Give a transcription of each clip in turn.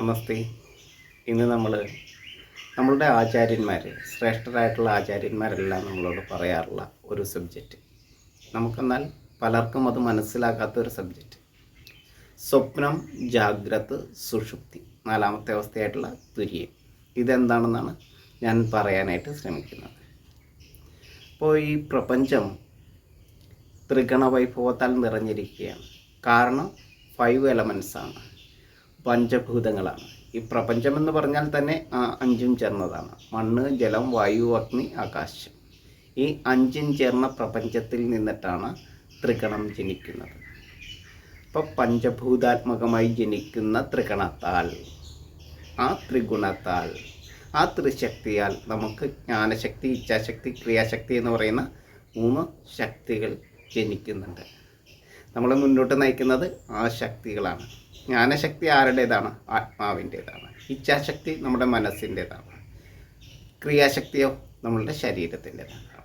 നമസ്തേ. ഇന്ന് നമ്മൾ നമ്മളുടെ ആചാര്യന്മാർ ശ്രേഷ്ഠരായിട്ടുള്ള ആചാര്യന്മാരെല്ലാം നമ്മളോട് പറയാറുള്ള ഒരു സബ്ജക്റ്റ് നമുക്കെന്നാൽ പലർക്കും അത് മനസ്സിലാക്കാത്ത ഒരു സബ്ജക്റ്റ് സ്വപ്നം ജാഗ്രത് സുഷുപ്തി നാലാമത്തെ അവസ്ഥയായിട്ടുള്ള തുര്യം ഇതെന്താണെന്നാണ് ഞാൻ പറയാനായിട്ട് ശ്രമിക്കുന്നത്. അപ്പോൾ ഈ പ്രപഞ്ചം ത്രിഗണ വൈഭവത്താൽ നിറഞ്ഞിരിക്കുകയാണ്. കാരണം ഫൈവ് എലമെൻസാണ് പഞ്ചഭൂതങ്ങളാണ്. ഈ പ്രപഞ്ചം എന്ന് പറഞ്ഞാൽ തന്നെ അഞ്ചും ചേർന്നതാണ്. മണ്ണ് ജലം വായു അഗ്നി ആകാശം. ഈ അഞ്ചും ചേർന്ന പ്രപഞ്ചത്തിൽ നിന്നിട്ടാണ് ത്രികണം ജനിക്കുന്നത്. അപ്പോൾ പഞ്ചഭൂതാത്മകമായി ജനിക്കുന്ന ത്രികണത്താൽ ആ ത്രിഗുണത്താൽ ആ ത്രിശക്തിയാൽ നമുക്ക് ജ്ഞാനശക്തി ഇച്ഛാശക്തി ക്രിയാശക്തി എന്ന് പറയുന്ന മൂന്ന് ശക്തികൾ ജനിക്കുന്നുണ്ട്. നമ്മളെ മുന്നോട്ട് നയിക്കുന്നത് ആ ശക്തികളാണ്. ജ്ഞാനശക്തി ആരുടേതാണ്? ആത്മാവിന്റേതാണ്. ഇച്ഛാശക്തി നമ്മുടെ മനസ്സിന്റേതാണ്. ക്രിയാശക്തിയോ നമ്മളുടെ ശരീരത്തിന്റെതാണ്.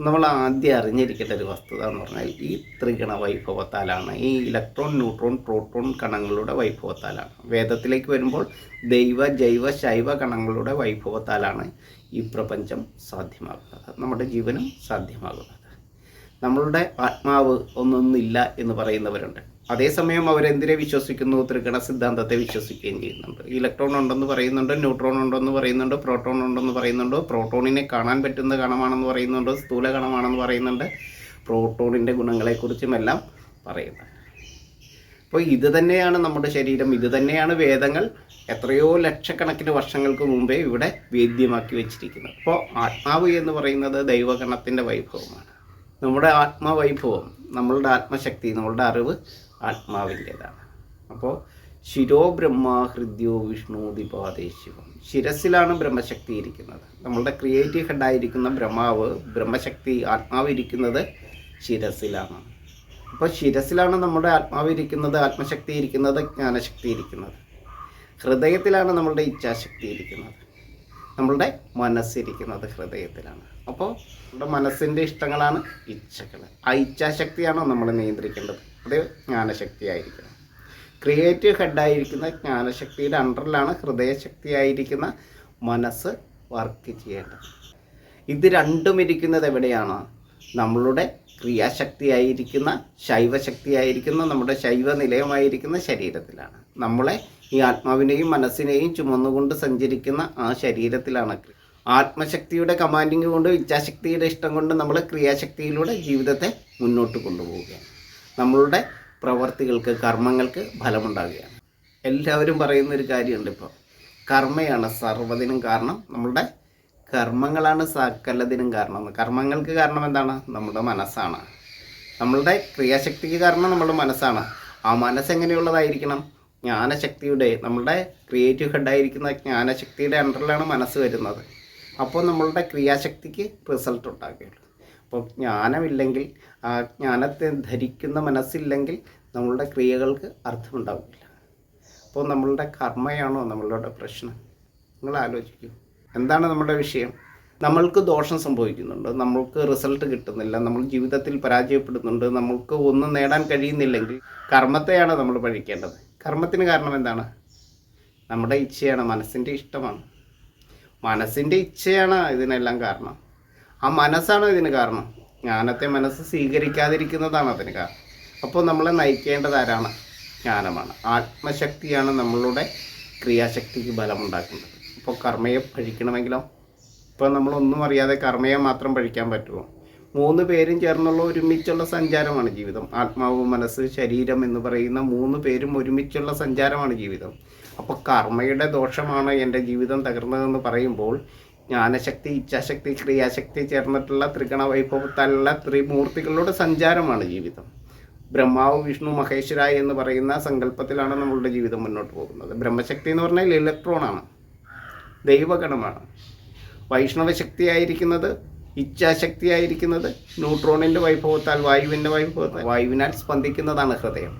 നമ്മൾ ആദ്യം അറിഞ്ഞിരിക്കേണ്ട ഒരു വസ്തുത എന്ന് പറഞ്ഞാൽ ഈ ത്രിഗണ വൈഭവത്താലാണ്. ഈ ഇലക്ട്രോൺ ന്യൂട്രോൺ പ്രോട്ടോൺ കണങ്ങളുടെ വൈഭവത്താലാണ്. വേദത്തിലേക്ക് വരുമ്പോൾ ദൈവ ജൈവ ശൈവ കണങ്ങളുടെ വൈഭവത്താലാണ് ഈ പ്രപഞ്ചം സാധ്യമാകുന്നത്. നമ്മുടെ ജീവനും സാധ്യമാകുന്നത്. നമ്മളുടെ ആത്മാവ് ഒന്നൊന്നില്ല എന്ന് പറയുന്നവരുണ്ട്. അതേസമയം അവരെന്തിനെ വിശ്വസിക്കുന്നു? ത്രികണ സിദ്ധാന്തത്തെ വിശ്വസിക്കുകയും ചെയ്യുന്നുണ്ട്. ഇലക്ട്രോൺ ഉണ്ടെന്ന് പറയുന്നുണ്ട്? ന്യൂട്രോൺ ഉണ്ടെന്ന് പറയുന്നുണ്ട്? പ്രോട്ടോൺ ഉണ്ടെന്ന് പറയുന്നുണ്ട്? പ്രോട്ടോണിനെ കാണാൻ പറ്റുന്ന കണമാണെന്ന് പറയുന്നുണ്ട്? സ്ഥൂല കണമാണെന്ന് പറയുന്നുണ്ട്. പ്രോട്ടോണിന്റെ ഗുണങ്ങളെക്കുറിച്ചും എല്ലാം പറയുന്നത് അപ്പോൾ ഇത് തന്നെയാണ് നമ്മുടെ ശരീരം. ഇത് തന്നെയാണ് വേദങ്ങൾ. എത്രയോ ലക്ഷക്കണക്കിന് വർഷങ്ങൾക്ക് മുമ്പേ ഇവിടെ വേദ്യമാക്കി വെച്ചിരിക്കുന്നത്. അപ്പോൾ ആത്മാവ് എന്ന് പറയുന്നത് ദൈവഗണത്തിന്റെ വൈഭവമാണ്. നമ്മുടെ ആത്മവൈഭവം നമ്മളുടെ ആത്മശക്തി നമ്മളുടെ അറിവ് ആത്മാവിന്റേതാണ്. അപ്പോൾ ശിരോ ബ്രഹ്മ ഹൃദ്യോ ദിപാദേ ശിവം. ശിരസിലാണ് ബ്രഹ്മശക്തി ഇരിക്കുന്നത്. നമ്മളുടെ ക്രിയേറ്റീവ് ഹെഡായിരിക്കുന്ന ബ്രഹ്മാവ് ബ്രഹ്മശക്തി ആത്മാവ് ഇരിക്കുന്നത് ശിരസിലാണ് അപ്പോൾ ശിരസിലാണ് നമ്മുടെ ആത്മാവ് ഇരിക്കുന്നത് ആത്മശക്തി ഇരിക്കുന്നത് ജ്ഞാനശക്തി ഇരിക്കുന്നത്. ഹൃദയത്തിലാണ് നമ്മളുടെ ഇച്ഛാശക്തി ഇരിക്കുന്നത്. നമ്മളുടെ മനസ്സിരിക്കുന്നത് ഹൃദയത്തിലാണ്. അപ്പോൾ നമ്മുടെ മനസ്സിന്റെ ഇഷ്ടങ്ങളാണ് ഇച്ഛകൾ ആ ഇച്ഛാശക്തിയാണോ നമ്മൾ നിയന്ത്രിക്കേണ്ടത്? അത് ജ്ഞാനശക്തിയായിരിക്കണം. ക്രിയേറ്റീവ് ഹെഡായിരിക്കുന്ന ജ്ഞാനശക്തിയുടെ അണ്ടറിലാണ് ഹൃദയശക്തിയായിരിക്കുന്ന മനസ്സ് വർക്ക് ചെയ്യേണ്ടത്. ഇത് രണ്ടും ഇരിക്കുന്നത് എവിടെയാണ്? നമ്മളുടെ ക്രിയാശക്തിയായിരിക്കുന്ന ശൈവശക്തിയായിരിക്കുന്ന നമ്മുടെ ശൈവ നിലയമായിരിക്കുന്ന ശരീരത്തിലാണ്. നമ്മളെ ഈ ആത്മാവിനെയും മനസ്സിനെയും ചുമന്നുകൊണ്ട് സഞ്ചരിക്കുന്ന ആ ശരീരത്തിലാണ് ആത്മശക്തിയുടെ കമാൻഡിങ് കൊണ്ട് ഇച്ഛാശക്തിയുടെ ഇഷ്ടം കൊണ്ട് നമ്മൾ ക്രിയാശക്തിയിലൂടെ ജീവിതത്തെ മുന്നോട്ട് കൊണ്ടുപോവുകയാണ്. നമ്മളുടെ പ്രവർത്തികൾക്ക് കർമ്മങ്ങൾക്ക് ഫലമുണ്ടാകുകയാണ് എല്ലാവരും പറയുന്ന ഒരു കാര്യമുണ്ട് ഇപ്പോൾ കർമ്മയാണ് സർവതിനും കാരണം. നമ്മളുടെ കർമ്മങ്ങളാണ് സകലതിനും കാരണം. കർമ്മങ്ങൾക്ക് കാരണം എന്താണ്? നമ്മുടെ മനസ്സാണ്. നമ്മളുടെ ക്രിയാശക്തിക്ക് കാരണം നമ്മുടെ മനസ്സാണ്. ആ മനസ്സ് എങ്ങനെയുള്ളതായിരിക്കണം? ജ്ഞാനശക്തിയുടെ നമ്മുടെ ക്രിയേറ്റീവ് ഹെഡായിരിക്കുന്ന ജ്ഞാനശക്തിയുടെ അണ്ടറിലാണ് മനസ്സ് വരുന്നത്. അപ്പോൾ നമ്മളുടെ ക്രിയാശക്തിക്ക് റിസൾട്ട് ഉണ്ടാകുകയുള്ളൂ. അപ്പോൾ ജ്ഞാനമില്ലെങ്കിൽ ആ ജ്ഞാനത്തെ ധരിക്കുന്ന മനസ്സില്ലെങ്കിൽ നമ്മളുടെ ക്രിയകൾക്ക് അർത്ഥമുണ്ടാവില്ല. അപ്പോൾ നമ്മളുടെ കർമ്മയാണോ നമ്മളുടെ പ്രശ്നം? നിങ്ങൾ ആലോചിക്കൂ. എന്താണ് നമ്മുടെ വിഷയം? നമ്മൾക്ക് ദോഷം സംഭവിക്കുന്നുണ്ട് നമ്മൾക്ക് റിസൾട്ട് കിട്ടുന്നില്ല നമ്മൾ ജീവിതത്തിൽ പരാജയപ്പെടുന്നുണ്ട് നമ്മൾക്ക് ഒന്നും നേടാൻ കഴിയുന്നില്ലെങ്കിൽ കർമ്മത്തെയാണ് നമ്മൾ പഴിക്കേണ്ടത് കർമ്മത്തിന് കാരണം എന്താണ്? നമ്മുടെ ഇച്ഛയാണ് മനസ്സിന്റെ ഇഷ്ടമാണ്. മനസ്സിന്റെ ഇച്ഛയാണ് ഇതിനെല്ലാം കാരണം. ആ മനസ്സാണ് ഇതിന് കാരണം. ജ്ഞാനത്തെ മനസ്സ് സ്വീകരിക്കാതിരിക്കുന്നതാണ് അതിന് കാരണം. അപ്പോൾ നമ്മളെ നയിക്കേണ്ടത് ആരാണ്? ജ്ഞാനമാണ്. ആത്മശക്തിയാണ് നമ്മളുടെ ക്രിയാശക്തിക്ക് ബലമുണ്ടാക്കുന്നത്. അപ്പോൾ കർമ്മയെ പഴിക്കണമെങ്കിലോ ഇപ്പോൾ നമ്മളൊന്നും അറിയാതെ കർമ്മയെ മാത്രം പഴിക്കാൻ പറ്റുമോ മൂന്ന് പേരും ചേർന്നുള്ള ഒരുമിച്ചുള്ള സഞ്ചാരമാണ് ജീവിതം. ആത്മാവ് മനസ്സ് ശരീരം എന്ന് പറയുന്ന മൂന്ന് പേരും ഒരുമിച്ചുള്ള സഞ്ചാരമാണ് ജീവിതം. അപ്പോൾ കർമ്മയുടെ ദോഷമാണ് എന്റെ ജീവിതം തകർന്നതെന്ന് പറയുമ്പോൾ ജ്ഞാനശക്തി ഇച്ഛാശക്തി ക്രിയാശക്തി ചേർന്നിട്ടുള്ള ത്രിഗണ വൈഭവത്താലുള്ള ത്രിമൂർത്തികളുടെ സഞ്ചാരമാണ് ജീവിതം. ബ്രഹ്മാവ് വിഷ്ണു മഹേശ്വര എന്ന് പറയുന്ന സങ്കല്പത്തിലാണ് നമ്മളുടെ ജീവിതം മുന്നോട്ട് പോകുന്നത്. ബ്രഹ്മശക്തി എന്ന് പറഞ്ഞാൽ ഇലക്ട്രോണാണ്. ദൈവഗണമാണ്. വൈഷ്ണവ ശക്തിയായിരിക്കുന്നത് ഇച്ഛാശക്തിയായിരിക്കുന്നത് ന്യൂട്രോണിന്റെ വൈഭവത്താൽ വായുവിന്റെ വൈഭവത്താൽ വായുവിനാൽ സ്പന്ദിക്കുന്നതാണ് ഹൃദയം.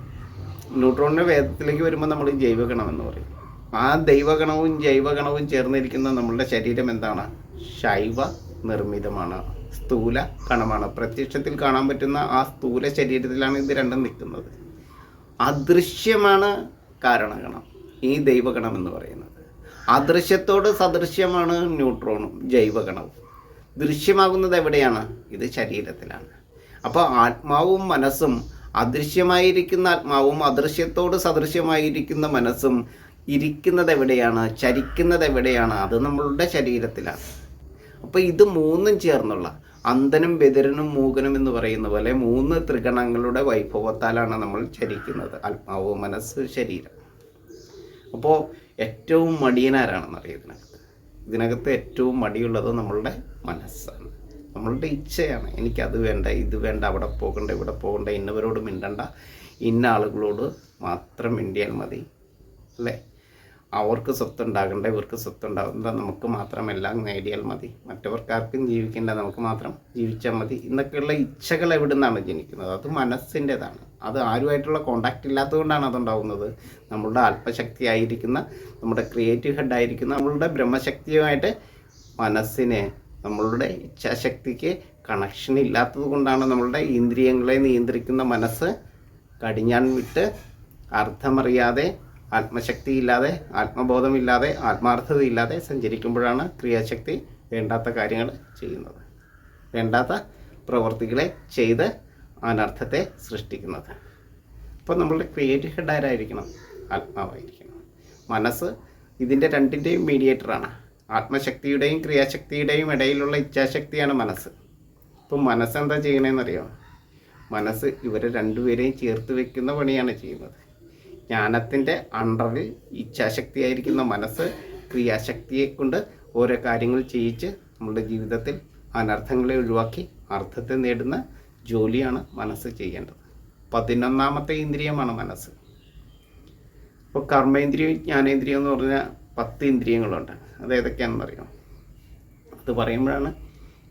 ന്യൂട്രോണിന്റെ വേദത്തിലേക്ക് വരുമ്പോൾ നമ്മൾ ജൈവഗണം എന്ന് പറയും. ആ ദൈവഗണവും ജൈവഗണവും ചേർന്നിരിക്കുന്ന നമ്മളുടെ ശരീരം എന്താണ്? ശൈവ നിർമ്മിതമാണ്. സ്ഥൂല കണമാണ്. പ്രത്യക്ഷത്തിൽ കാണാൻ പറ്റുന്ന ആ സ്ഥൂല ശരീരത്തിലാണ് ഇത് രണ്ടും നിൽക്കുന്നത്. അദൃശ്യമാണ് കാരണഗണം ഈ ദൈവഗണം എന്ന് പറയുന്നത്. അദൃശ്യത്തോട് സദൃശ്യമാണ് ന്യൂട്രോണും ജൈവഗണവും. ദൃശ്യമാകുന്നത് എവിടെയാണ്? ഇത് ശരീരത്തിലാണ്. അപ്പോൾ ആത്മാവും മനസ്സും അദൃശ്യമായിരിക്കുന്ന ആത്മാവും അദൃശ്യത്തോട് സദൃശ്യമായിരിക്കുന്ന മനസ്സും ഇരിക്കുന്നത് എവിടെയാണ് ചരിക്കുന്നത് എവിടെയാണ് അത് നമ്മളുടെ ശരീരത്തിലാണ്. അപ്പോൾ ഇത് മൂന്നും ചേർന്നുള്ള അന്തനും ബദിരനും മൂകനും എന്ന് പറയുന്ന പോലെ മൂന്ന് ത്രികണങ്ങളുടെ വൈഭവത്താലാണ് നമ്മൾ ചരിക്കുന്നത് ആത്മാവ് മനസ്സ് ശരീരം. അപ്പോൾ ഏറ്റവും മടിയനാരാണെന്ന് അറിയാം ഇതിനകത്ത്? ഇതിനകത്ത് ഏറ്റവും മടിയുള്ളത് നമ്മളുടെ മനസ്സാണ്. നമ്മളുടെ ഇച്ഛയാണ്. എനിക്കത് വേണ്ട ഇത് വേണ്ട അവിടെ പോകണ്ട ഇവിടെ പോകണ്ട ഇന്നവരോട് മിണ്ടണ്ട ഇന്ന ആളുകളോട് മാത്രം മിണ്ടിയാൽ മതി അല്ലേ? അവർക്ക് സ്വത്തുണ്ടാകണ്ട ഇവർക്ക് സ്വത്തുണ്ടാകണ്ട നമുക്ക് മാത്രം എല്ലാം നേടിയാൽ മതി. മറ്റവർക്കാർക്കും ജീവിക്കേണ്ട നമുക്ക് മാത്രം ജീവിച്ചാൽ മതി. എന്നൊക്കെയുള്ള ഇച്ഛകൾ എവിടെ നിന്നാണ് ജനിക്കുന്നത്? അത് മനസ്സിന്റെതാണ്. അത് ആരുമായിട്ടുള്ള കോണ്ടാക്റ്റ് ഇല്ലാത്തതുകൊണ്ടാണ് അതുണ്ടാവുന്നത്. നമ്മളുടെ ആത്മശക്തി ആയിരിക്കുന്ന നമ്മുടെ ക്രിയേറ്റീവ് ഹെഡായിരിക്കുന്ന നമ്മളുടെ ബ്രഹ്മശക്തിയുമായിട്ട് മനസ്സിനെ നമ്മളുടെ ഇച്ഛാശക്തിക്ക് കണക്ഷൻ ഇല്ലാത്തത് കൊണ്ടാണ് നമ്മളുടെ ഇന്ദ്രിയങ്ങളെ നിയന്ത്രിക്കുന്ന മനസ്സ് കടിഞ്ഞാൻ വിട്ട് അർത്ഥമറിയാതെ ആത്മശക്തിയില്ലാതെ ആത്മബോധമില്ലാതെ ആത്മാർത്ഥതയില്ലാതെ സഞ്ചരിക്കുമ്പോഴാണ് ക്രിയാശക്തി വേണ്ടാത്ത കാര്യങ്ങൾ ചെയ്യുന്നത്. വേണ്ടാത്ത പ്രവൃത്തികളെ ചെയ്ത് അനർത്ഥത്തെ സൃഷ്ടിക്കുന്നത്. അപ്പോൾ നമ്മളുടെ ക്രിയേറ്റീവ് ഹെഡ് ആരായിരിക്കണം? ആത്മാവായിരിക്കണം. മനസ്സ് ഇതിന്റെ രണ്ടിന്റെയും മീഡിയേറ്ററാണ് ആത്മശക്തിയുടെയും ക്രിയാശക്തിയുടെയും ഇടയിലുള്ള ഇച്ഛാശക്തിയാണ് മനസ്സ്. ഇപ്പം മനസ്സെന്താ എന്താ ചെയ്യണതെന്നറിയോ മനസ്സ് ഇവരെ രണ്ടുപേരെയും ചേർത്ത് വെക്കുന്ന പണിയാണ് ചെയ്യുന്നത്. ജ്ഞാനത്തിന്റെ അണ്ടറിൽ ഇച്ഛാശക്തിയായിരിക്കുന്ന മനസ്സ് ക്രിയാശക്തിയെ കൊണ്ട് ഓരോ കാര്യങ്ങൾ ചെയ്യിച്ച് നമ്മുടെ ജീവിതത്തിൽ അനർത്ഥങ്ങളെ ഒഴിവാക്കി അർത്ഥത്തെ നേടുന്ന ജോലിയാണ് മനസ്സ് ചെയ്യേണ്ടത്. പതിനൊന്നാമത്തെ ഇന്ദ്രിയമാണ് മനസ്സ്. ഇപ്പോൾ കർമ്മേന്ദ്രിയം ജ്ഞാനേന്ദ്രിയം എന്ന് പറഞ്ഞാൽ പത്ത് ഇന്ദ്രിയങ്ങളുണ്ട്. അത് ഏതൊക്കെയാണെന്നറിയാം അത് പറയുമ്പോഴാണ്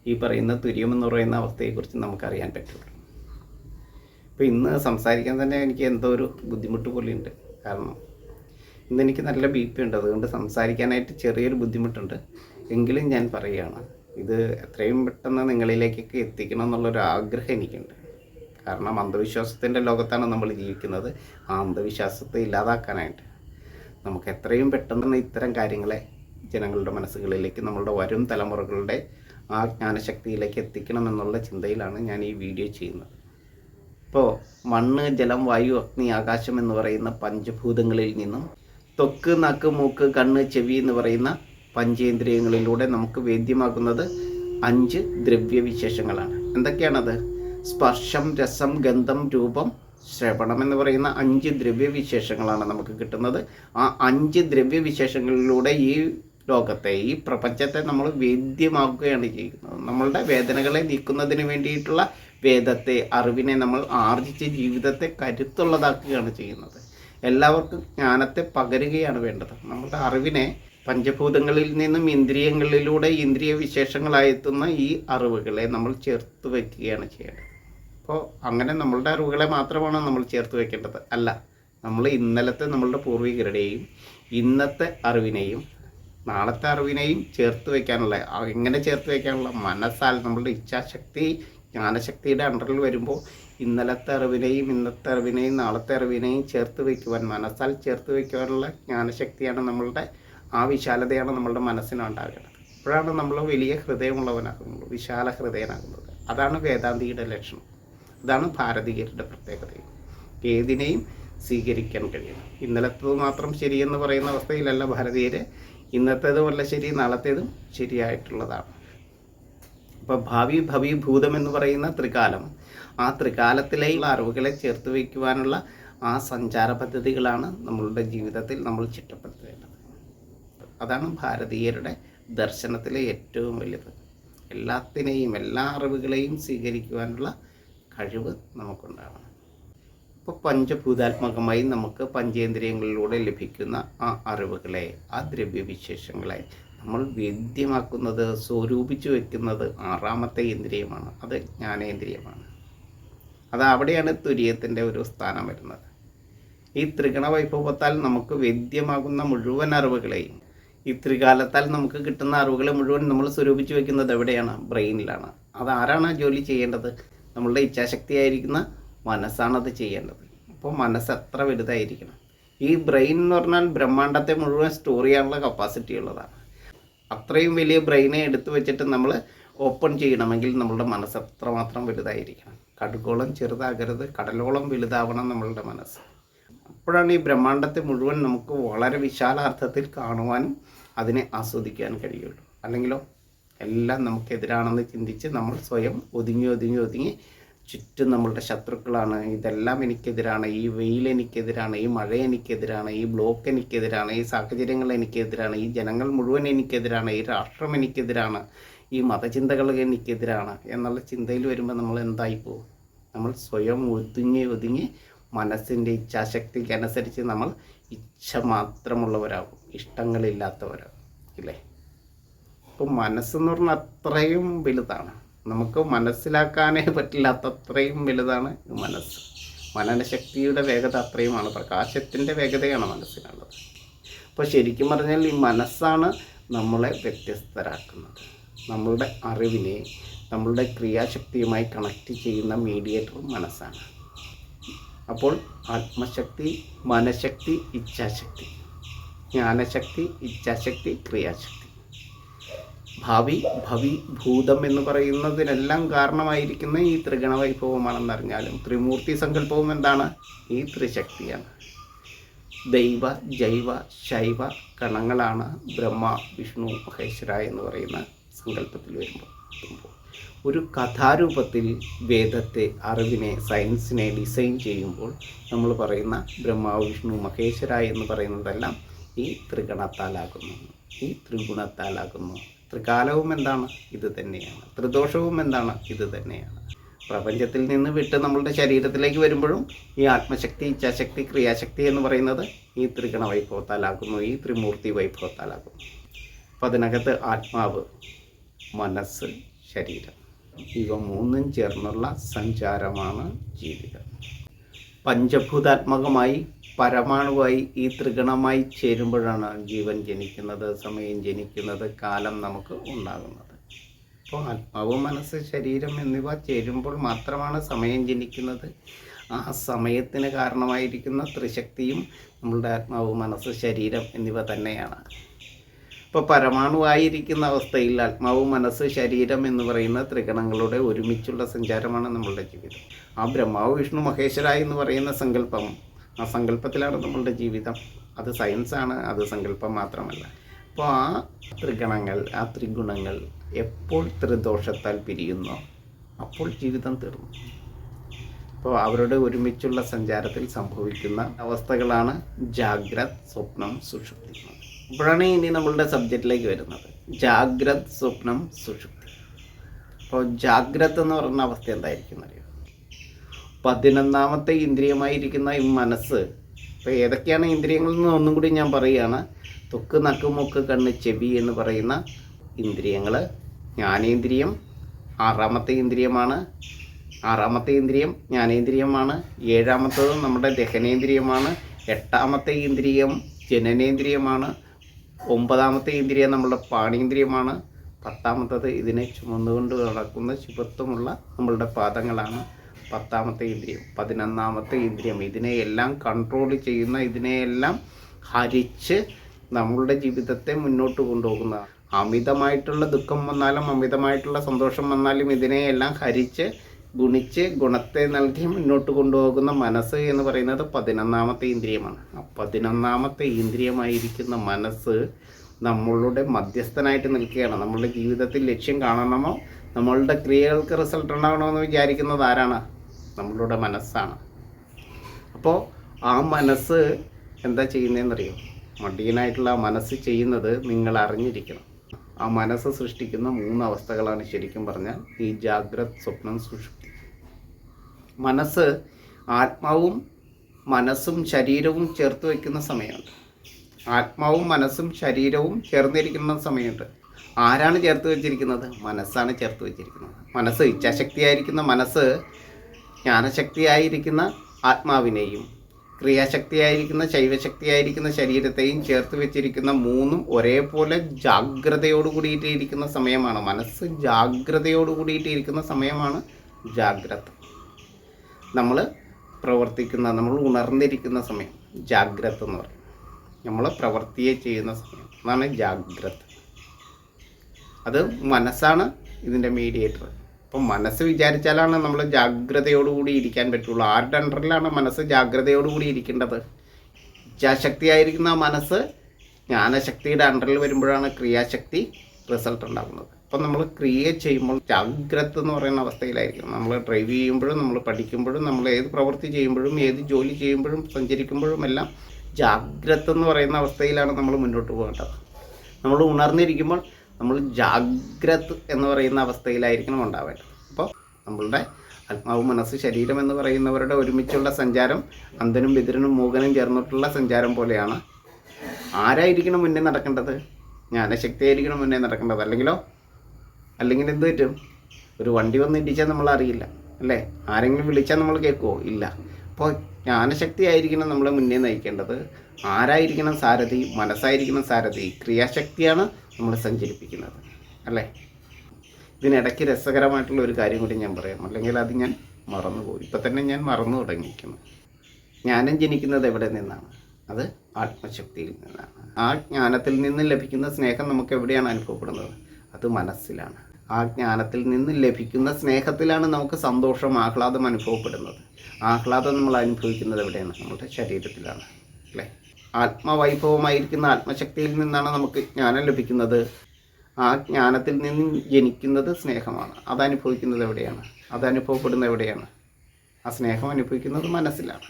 ഈ പറയുന്ന തുര്യമെന്ന് പറയുന്ന അവസ്ഥയെക്കുറിച്ച് നമുക്കറിയാൻ പറ്റുള്ളൂ. ഇപ്പോൾ ഇന്ന് സംസാരിക്കാൻ തന്നെ എനിക്ക് എന്തോ ഒരു ബുദ്ധിമുട്ട് പോലെയുണ്ട്. കാരണം ഇന്ന് എനിക്ക് നല്ല ബി പി ഉണ്ട്. അതുകൊണ്ട് സംസാരിക്കാനായിട്ട് ചെറിയൊരു ബുദ്ധിമുട്ടുണ്ട്. എങ്കിലും ഞാൻ പറയുകയാണ് ഇത് എത്രയും പെട്ടെന്ന് നിങ്ങളിലേക്കൊക്കെ എത്തിക്കണം എന്നുള്ളൊരു ആഗ്രഹം എനിക്കുണ്ട്. കാരണം അന്ധവിശ്വാസത്തിന്റെ ലോകത്താണ് നമ്മൾ ജീവിക്കുന്നത്. ആ അന്ധവിശ്വാസത്തെ ഇല്ലാതാക്കാനായിട്ട് നമുക്ക് എത്രയും പെട്ടെന്ന് ഇത്തരം കാര്യങ്ങളെ ജനങ്ങളുടെ മനസ്സുകളിലേക്ക് നമ്മളുടെ വരും തലമുറകളുടെ ആ ജ്ഞാനശക്തിയിലേക്ക് എത്തിക്കണം എന്നുള്ള ചിന്തയിലാണ് ഞാൻ ഈ വീഡിയോ ചെയ്യുന്നത്. ഇപ്പോൾ മണ്ണ് ജലം വായു അഗ്നി ആകാശം എന്ന് പറയുന്ന പഞ്ചഭൂതങ്ങളിൽ നിന്നും തൊക്ക് നാക്ക് മൂക്ക് കണ്ണ് ചെവി എന്ന് പറയുന്ന പഞ്ചേന്ദ്രിയങ്ങളിലൂടെ നമുക്ക് വേദ്യമാകുന്നത് അഞ്ച് ദ്രവ്യവിശേഷങ്ങളാണ്. എന്തൊക്കെയാണത്? സ്പർശം രസം ഗന്ധം രൂപം ശ്രവണം എന്ന് പറയുന്ന അഞ്ച് ദ്രവ്യവിശേഷങ്ങളാണ് നമുക്ക് കിട്ടുന്നത്. ആ അഞ്ച് ദ്രവ്യവിശേഷങ്ങളിലൂടെ ഈ ലോകത്തെ ഈ പ്രപഞ്ചത്തെ നമ്മൾ വേദ്യമാക്കുകയാണ് ചെയ്യുന്നത്. നമ്മളുടെ വേദനകളെ നീക്കുന്നതിന് വേണ്ടിയിട്ടുള്ള വേദത്തെ അറിവിനെ നമ്മൾ ആർജിച്ച് ജീവിതത്തെ കരുത്തുള്ളതാക്കുകയാണ് ചെയ്യുന്നത്. എല്ലാവർക്കും ജ്ഞാനത്തെ പകരുകയാണ് വേണ്ടത്. നമ്മുടെ അറിവിനെ പഞ്ചഭൂതങ്ങളിൽ നിന്നും ഇന്ദ്രിയങ്ങളിലൂടെ ഇന്ദ്രിയ വിശേഷങ്ങളായെത്തുന്ന ഈ അറിവുകളെ നമ്മൾ ചേർത്ത് വയ്ക്കുകയാണ് ചെയ്യേണ്ടത്. അപ്പോൾ അങ്ങനെ നമ്മളുടെ അറിവുകളെ മാത്രമാണ് നമ്മൾ ചേർത്ത് വയ്ക്കേണ്ടത്. അല്ല നമ്മൾ ഇന്നലത്തെ നമ്മളുടെ പൂർവികരുടെയും ഇന്നത്തെ അറിവിനെയും നാളത്തെ അറിവിനെയും ചേർത്ത് വയ്ക്കാനുള്ള എങ്ങനെ ചേർത്ത് വയ്ക്കാനുള്ള മനസ്സാൽ നമ്മളുടെ ഇച്ഛാശക്തി ജ്ഞാനശക്തിയുടെ അണ്ടറിൽ വരുമ്പോൾ ഇന്നലത്തെ അറിവിനെയും ഇന്നത്തെ അറിവിനെയും നാളത്തെ അറിവിനെയും ചേർത്ത് വയ്ക്കുവാൻ മനസ്സാൽ ചേർത്ത് വയ്ക്കുവാനുള്ള ജ്ഞാനശക്തിയാണ് നമ്മളുടെ ആ വിശാലതയാണ് നമ്മളുടെ മനസ്സിനുണ്ടാകേണ്ടത്. അപ്പോഴാണ് നമ്മൾ വലിയ ഹൃദയമുള്ളവനാകുന്നത് വിശാല ഹൃദയനാകുന്നത്. അതാണ് വേദാന്തിയുടെ ലക്ഷണം. അതാണ് ഭാരതീയരുടെ പ്രത്യേകതയും ഏതിനെയും സ്വീകരിക്കാൻ കഴിയണം. ഇന്നലത്തത് മാത്രം ശരിയെന്ന് പറയുന്ന അവസ്ഥയിലല്ല ഭാരതീയരെ. ഇന്നത്തേതുമല്ല ശരി നാളത്തേതും ശരിയായിട്ടുള്ളതാണ്. അപ്പോൾ ഭാവി ഭവി ഭൂതം എന്ന് പറയുന്ന ത്രികാലം. ആ ത്രികാലത്തിലേക്കുള്ള അറിവുകളെ ചേർത്ത് വയ്ക്കുവാനുള്ള ആ സഞ്ചാര പദ്ധതികളാണ് നമ്മളുടെ ജീവിതത്തിൽ നമ്മൾ ചിട്ടപ്പെടുത്തേണ്ടത്. അതാണ് ഭാരതീയരുടെ ദർശനത്തിലെ ഏറ്റവും വലുത്. എല്ലാത്തിനെയും എല്ലാ അറിവുകളെയും സ്വീകരിക്കുവാനുള്ള കഴിവ് നമുക്കുണ്ടാവണം. ഇപ്പോൾ പഞ്ചഭൂതാത്മകമായി നമുക്ക് പഞ്ചേന്ദ്രിയങ്ങളിലൂടെ ലഭിക്കുന്ന ആ അറിവുകളെ ആ ദ്രവ്യവിശേഷങ്ങളെ നമ്മൾ വേദ്യമാക്കുന്നത് സ്വരൂപിച്ചു വെക്കുന്നത് ആറാമത്തെ ഇന്ദ്രിയമാണ്. അത് ജ്ഞാനേന്ദ്രിയമാണ്. അത് അവിടെയാണ് തുര്യത്തിന്റെ ഒരു സ്ഥാനം വരുന്നത്. ഈ ത്രിഗണ വൈഭവത്താൽ നമുക്ക് വേദ്യമാകുന്ന മുഴുവൻ അറിവുകളെയും ഈ ത്രികാലത്താൽ നമുക്ക് കിട്ടുന്ന അറിവുകളെ മുഴുവൻ നമ്മൾ സ്വരൂപിച്ചു വെക്കുന്നത് എവിടെയാണ്? ബ്രെയിനിലാണ്. അതാരാണ് ജോലി ചെയ്യേണ്ടത്? നമ്മളുടെ ഇച്ഛാശക്തിയായിരിക്കുന്ന മനസ്സാണ് അത് ചെയ്യേണ്ടത്. അപ്പോൾ മനസ്സ് എത്ര വലുതായിരിക്കണം? ഈ ബ്രെയിൻ എന്ന് പറഞ്ഞാൽ ബ്രഹ്മാണ്ടത്തെ മുഴുവൻ സ്റ്റോർ ചെയ്യാനുള്ള കപ്പാസിറ്റി ഉള്ളതാണ്. അത്രയും വലിയ ബ്രെയിനെ എടുത്തു വെച്ചിട്ട് നമ്മൾ ഓപ്പൺ ചെയ്യണമെങ്കിൽ നമ്മളുടെ മനസ്സ് അത്രമാത്രം വലുതായിരിക്കണം. കടുകോളം ചെറുതാകരുത് കടലോളം വലുതാവണം നമ്മളുടെ മനസ്സ്. അപ്പോഴാണ് ഈ ബ്രഹ്മാണ്ടത്തെ മുഴുവൻ നമുക്ക് വളരെ വിശാലാർത്ഥത്തിൽ കാണുവാനും അതിനെ ആസ്വദിക്കാനും കഴിയുള്ളൂ. അല്ലെങ്കിലോ എല്ലാം നമുക്കെതിരാണെന്ന് ചിന്തിച്ച് നമ്മൾ സ്വയം ഒതുങ്ങി ഒതുങ്ങി ഒതുങ്ങി ചുറ്റും നമ്മളുടെ ശത്രുക്കളാണ്. ഇതെല്ലാം എനിക്കെതിരാണ്. ഈ വെയിൽ എനിക്കെതിരാണ്. ഈ മഴ എനിക്കെതിരാണ്. ഈ ബ്ലോക്ക് എനിക്കെതിരാണ്. ഈ സാഹചര്യങ്ങൾ എനിക്കെതിരാണ്. ഈ ജനങ്ങൾ മുഴുവൻ എനിക്കെതിരാണ്. ഈ രാഷ്ട്രം എനിക്കെതിരാണ്. ഈ മതചിന്തകൾ എനിക്കെതിരാണ് എന്നുള്ള ചിന്തയിൽ വരുമ്പോൾ നമ്മൾ എന്തായി പോകും? നമ്മൾ സ്വയം ഒതുങ്ങി ഒതുങ്ങി മനസ്സിന്റെ ഇച്ഛാശക്തിക്ക് അനുസരിച്ച് നമ്മൾ ഇച്ഛ മാത്രമുള്ളവരാകും ഇഷ്ടങ്ങളില്ലാത്തവരാകും. അല്ലേ അപ്പോൾ മനസ്സെന്ന് പറഞ്ഞാൽ അത്രയും വലുതാണ്. നമുക്ക് മനസ്സിലാക്കാനേ പറ്റില്ലാത്ത അത്രയും വലുതാണ് മനസ്സ്. മനനശക്തിയുടെ വേഗത അത്രയുമാണ്. പ്രകാശത്തിന്റെ വേഗതയാണ് മനസ്സിനുള്ളത് അപ്പോൾ ശരിക്കും പറഞ്ഞാൽ ഈ മനസ്സാണ് നമ്മളെ വ്യത്യസ്തരാക്കുന്നത്. നമ്മളുടെ അറിവിനെ നമ്മളുടെ ക്രിയാശക്തിയുമായി കണക്ട് ചെയ്യുന്ന മീഡിയേറ്റർ മനസ്സാണ്. അപ്പോൾ ആത്മശക്തി മനഃശക്തി ഇച്ഛാശക്തി. ജ്ഞാനശക്തി ഇച്ഛാശക്തി ക്രിയാശക്തി. ഭാവി ഭവി ഭൂതം എന്ന് പറയുന്നതിനെല്ലാം കാരണമായിരിക്കുന്ന ഈ ത്രിഗണ വൈഭവമാണെന്നറിഞ്ഞാലും ത്രിമൂർത്തി സങ്കല്പവും എന്താണ്? ഈ ത്രിശക്തിയാണ്. ദൈവ ജൈവ ശൈവ കണങ്ങളാണ് ബ്രഹ്മ വിഷ്ണു മഹേശ്വര എന്ന് പറയുന്ന സങ്കല്പത്തിൽ വരുമ്പോൾ. ഒരു കഥാരൂപത്തിൽ വേദത്തെ അറിവിനെ സയൻസിനെ ഡിസൈൻ ചെയ്യുമ്പോൾ നമ്മൾ പറയുന്ന ബ്രഹ്മ വിഷ്ണു മഹേശ്വര എന്ന് പറയുന്നതെല്ലാം ഈ ത്രിഗണത്താലാകുന്നു. ഈ ത്രിഗുണത്താലാകുന്നു. ത്രികാലവും എന്താണ്? ഇത് തന്നെയാണ്. ത്രിദോഷവും എന്താണ്? ഇത് തന്നെയാണ്. പ്രപഞ്ചത്തിൽ നിന്ന് വിട്ട് നമ്മളുടെ ശരീരത്തിലേക്ക് വരുമ്പോഴും ഈ ആത്മശക്തി ഇച്ഛാശക്തി ക്രിയാശക്തി എന്ന് പറയുന്നത് ഈ ത്രിഗണ വൈഭവത്താലാകുന്നു ഈ ത്രിമൂർത്തി വൈഭവത്താലാകുന്നു അപ്പം അതിനകത്ത് ആത്മാവ് മനസ്സ് ശരീരം. ഇവ മൂന്നും ചേർന്നുള്ള സഞ്ചാരമാണ് ജീവിതം. പഞ്ചഭൂതാത്മകമായി പരമാണുവായി ഈ ത്രിഗണമായി ചേരുമ്പോഴാണ് ജീവൻ ജനിക്കുന്നത് സമയം ജനിക്കുന്നത് കാലം നമുക്ക് ഉണ്ടാകുന്നത്. അപ്പോൾ ആത്മാവ് മനസ്സ് ശരീരം എന്നിവ ചേരുമ്പോൾ മാത്രമാണ് സമയം ജനിക്കുന്നത്. ആ സമയത്തിന് കാരണമായിരിക്കുന്ന ത്രിശക്തിയും നമ്മളുടെ ആത്മാവ് മനസ്സ് ശരീരം എന്നിവ തന്നെയാണ്. ഇപ്പോൾ പരമാണുവായിരിക്കുന്ന അവസ്ഥയിൽ ആത്മാവ് മനസ്സ് ശരീരം എന്ന് പറയുന്ന ത്രികണങ്ങളുടെ ഒരുമിച്ചുള്ള സഞ്ചാരമാണ് നമ്മളുടെ ജീവിതം. ആ ബ്രഹ്മാവ് വിഷ്ണു മഹേശ്വര എന്ന് പറയുന്ന സങ്കല്പം ആ സങ്കല്പത്തിലാണ് നമ്മളുടെ ജീവിതം. അത് സയൻസാണ് അത് സങ്കല്പം മാത്രമല്ല. അപ്പോൾ ആ ത്രിഗണങ്ങൾ ആ ത്രിഗുണങ്ങൾ എപ്പോൾ ത്രിദോഷത്താൽ പിരിയുന്നോ അപ്പോൾ ജീവിതം തീർന്നു. അപ്പോൾ അവരുടെ ഒരുമിച്ചുള്ള സഞ്ചാരത്തിൽ സംഭവിക്കുന്ന അവസ്ഥകളാണ് ജാഗ്രത് സ്വപ്നം സുഷുപ്തി. അപ്പോഴാണ് ഇനി നമ്മളുടെ സബ്ജക്റ്റിലേക്ക് വരുന്നത്. ജാഗ്രത് സ്വപ്നം സുഷുപ്തി. അപ്പോൾ ജാഗ്രത് എന്ന് പറയുന്ന അവസ്ഥ എന്തായിരിക്കും അറിയോ പതിനൊന്നാമത്തെ ഇന്ദ്രിയമായിരിക്കുന്ന ഈ മനസ്സ്. ഇപ്പോൾ ഏതൊക്കെയാണ് ഇന്ദ്രിയങ്ങൾ എന്ന് ഒന്നും കൂടി ഞാൻ പറയുകയാണ്. തൊക്ക് നക്ക് മുക്ക് കണ്ണ് ചെവി എന്ന് പറയുന്ന ഇന്ദ്രിയങ്ങൾ ജ്ഞാനേന്ദ്രിയം ആറാമത്തെ ഇന്ദ്രിയമാണ്. ആറാമത്തെ ഇന്ദ്രിയം ജ്ഞാനേന്ദ്രിയമാണ്. ഏഴാമത്തത് നമ്മുടെ ദഹനേന്ദ്രിയമാണ്. എട്ടാമത്തെ ഇന്ദ്രിയം ജനനേന്ദ്രിയമാണ്. ഒമ്പതാമത്തെ ഇന്ദ്രിയം നമ്മുടെ പാണീന്ദ്രിയമാണ്. പത്താമത്തത് ഇതിനെ ചുമന്നുകൊണ്ട് നടക്കുന്ന ശുഭത്വമുള്ള നമ്മളുടെ പാദങ്ങളാണ്. പത്താമത്തെ ഇന്ദ്രിയം പതിനൊന്നാമത്തെ ഇന്ദ്രിയം. ഇതിനെയെല്ലാം കൺട്രോൾ ചെയ്യുന്ന ഇതിനെയെല്ലാം ഹരിച്ച് നമ്മളുടെ ജീവിതത്തെ മുന്നോട്ട് കൊണ്ടുപോകുന്ന അമിതമായിട്ടുള്ള ദുഃഖം വന്നാലും അമിതമായിട്ടുള്ള സന്തോഷം വന്നാലും ഇതിനെയെല്ലാം ഹരിച്ച് ഗുണിച്ച് ഗുണത്തെ നൽകി മുന്നോട്ട് കൊണ്ടുപോകുന്ന മനസ്സ് എന്ന് പറയുന്നത് പതിനൊന്നാമത്തെ ഇന്ദ്രിയമാണ്. ആ പതിനൊന്നാമത്തെ ഇന്ദ്രിയമായിരിക്കുന്ന മനസ്സ് നമ്മളുടെ മധ്യസ്ഥനായിട്ട് നിൽക്കുകയാണ്. നമ്മളുടെ ജീവിതത്തിൽ ലക്ഷ്യം കാണണമോ? നമ്മളുടെ ക്രിയകൾക്ക് റിസൾട്ട് ഉണ്ടാകണമെന്ന് വിചാരിക്കുന്നത് ആരാണ്? നമ്മളുടെ മനസ്സാണ്. അപ്പോൾ ആ മനസ്സ് എന്താ ചെയ്യുന്നതെന്നറിയോ മടിയനായിട്ടുള്ള ആ മനസ്സ് ചെയ്യുന്നത് നിങ്ങൾ അറിഞ്ഞിരിക്കണം ആ മനസ്സ് സൃഷ്ടിക്കുന്ന മൂന്ന് അവസ്ഥകളാണ് ശരിക്കും പറഞ്ഞാൽ ഈ ജാഗ്രത് സ്വപ്നം സുഷുപ്തി. മനസ്സ് ആത്മാവും മനസ്സും ശരീരവും ചേർത്ത് വയ്ക്കുന്ന സമയമുണ്ട്. ആത്മാവും മനസ്സും ശരീരവും ചേർന്നിരിക്കുന്ന സമയമുണ്ട്. ആരാണ് ചേർത്ത് വെച്ചിരിക്കുന്നത്? മനസ്സാണ് ചേർത്ത് വെച്ചിരിക്കുന്നത്. മനസ്സ് ഇച്ഛാശക്തിയായിരിക്കുന്ന മനസ്സ് ജ്ഞാനശക്തിയായിരിക്കുന്ന ആത്മാവിനെയും ക്രിയാശക്തിയായിരിക്കുന്ന ശൈവശക്തിയായിരിക്കുന്ന ശരീരത്തെയും ചേർത്ത് വെച്ചിരിക്കുന്ന മൂന്നും ഒരേപോലെ ജാഗ്രതയോട് കൂടിയിട്ട് ഇരിക്കുന്ന സമയമാണ്. മനസ്സ് ജാഗ്രതയോട് കൂടിയിട്ട് ഇരിക്കുന്ന സമയമാണ് ജാഗ്രത. നമ്മൾ പ്രവർത്തിക്കുന്ന നമ്മൾ ഉണർന്നിരിക്കുന്ന സമയം ജാഗ്രത എന്ന് പറയും. നമ്മൾ പ്രവൃത്തിയെ ചെയ്യുന്ന സമയം അതാണ് ജാഗ്രത. അത് മനസ്സാണ് ഇതിന്റെ മീഡിയേറ്റർ അപ്പം മനസ്സ് വിചാരിച്ചാലാണ് നമ്മൾ ജാഗ്രതയോടുകൂടി ഇരിക്കാൻ പറ്റുള്ളൂ. ആരുടെ അണ്ടറിലാണ് മനസ്സ് ജാഗ്രതയോടുകൂടി ഇരിക്കേണ്ടത്? ഇച്ഛാശക്തിയായിരിക്കുന്ന മനസ്സ് ജ്ഞാനശക്തിയുടെ അണ്ടറിൽ വരുമ്പോഴാണ് ക്രിയാശക്തി റിസൾട്ട് ഉണ്ടാകുന്നത്. അപ്പം നമ്മൾ ക്രിയ ചെയ്യുമ്പോൾ ജാഗ്രത എന്ന് പറയുന്ന അവസ്ഥയിലായിരിക്കും നമ്മൾ ഡ്രൈവ് ചെയ്യുമ്പോഴും നമ്മൾ പഠിക്കുമ്പോഴും നമ്മൾ ഏത് പ്രവൃത്തി ചെയ്യുമ്പോഴും ഏത് ജോലി ചെയ്യുമ്പോഴും സഞ്ചരിക്കുമ്പോഴും എല്ലാം ജാഗ്രത എന്ന് പറയുന്ന അവസ്ഥയിലാണ് നമ്മൾ മുന്നോട്ട് പോകേണ്ടത്. നമ്മൾ ഉണർന്നിരിക്കുമ്പോൾ നമ്മൾ ജാഗ്രത് എന്ന് പറയുന്ന അവസ്ഥയിലായിരിക്കണം ഉണ്ടാവേണ്ടത്. അപ്പോൾ നമ്മളുടെ ആത്മാവ് മനസ്സ് ശരീരം എന്ന് പറയുന്നവരുടെ ഒരുമിച്ചുള്ള സഞ്ചാരം അന്തനും ബിതിരനും മൂകനും ചേർന്നിട്ടുള്ള സഞ്ചാരം പോലെയാണ്. ആരായിരിക്കണം മുന്നേ നടക്കേണ്ടത്? ജ്ഞാനശക്തിയായിരിക്കണം മുന്നേ നടക്കേണ്ടത്? അല്ലെങ്കിലോ? അല്ലെങ്കിൽ എന്ത് പറ്റും? ഒരു വണ്ടി വന്ന് ഇടിച്ചാൽ നമ്മൾ അറിയില്ല അല്ലേ? ആരെങ്കിലും വിളിച്ചാൽ നമ്മൾ കേൾക്കുമോ ഇല്ല. അപ്പോൾ ജ്ഞാനശക്തി ആയിരിക്കണം നമ്മളെ മുന്നേ നയിക്കേണ്ടത്. ആരായിരിക്കണം സാരഥി? മനസ്സായിരിക്കണം സാരഥി. ക്രിയാശക്തിയാണ് നമ്മളെ സഞ്ചരിപ്പിക്കുന്നത് അല്ലേ? ഇതിനിടയ്ക്ക് രസകരമായിട്ടുള്ള ഒരു കാര്യം കൂടി ഞാൻ പറയാം. അല്ലെങ്കിൽ അത് ഞാൻ മറന്നുപോയി ഇപ്പം തന്നെ ഞാൻ മറന്നു തുടങ്ങിയിരിക്കുന്നു. ജ്ഞാനം ജനിക്കുന്നത് എവിടെ നിന്നാണ്? അത് ആത്മശക്തിയിൽ നിന്നാണ്. ആ ജ്ഞാനത്തിൽ നിന്ന് ലഭിക്കുന്ന സ്നേഹം നമുക്ക് എവിടെയാണ് അനുഭവപ്പെടുന്നത്? അത് മനസ്സിലാണ്. ആ ജ്ഞാനത്തിൽ നിന്ന് ലഭിക്കുന്ന സ്നേഹത്തിലാണ് നമുക്ക് സന്തോഷം ആഹ്ലാദം അനുഭവപ്പെടുന്നത്. ആഹ്ലാദം നമ്മൾ അനുഭവിക്കുന്നത് എവിടെയാണ്? നമ്മുടെ ശരീരത്തിലാണ്. ആത്മവൈഭവമായിരിക്കുന്ന ആത്മശക്തിയിൽ നിന്നാണ് നമുക്ക് ജ്ഞാനം ലഭിക്കുന്നത്. ആ ജ്ഞാനത്തിൽ നിന്നും ജനിക്കുന്നത് സ്നേഹമാണ്. അതനുഭവിക്കുന്നത് എവിടെയാണ്? അതനുഭവപ്പെടുന്നത് എവിടെയാണ്? ആ സ്നേഹം അനുഭവിക്കുന്നത് മനസ്സിലാണ്.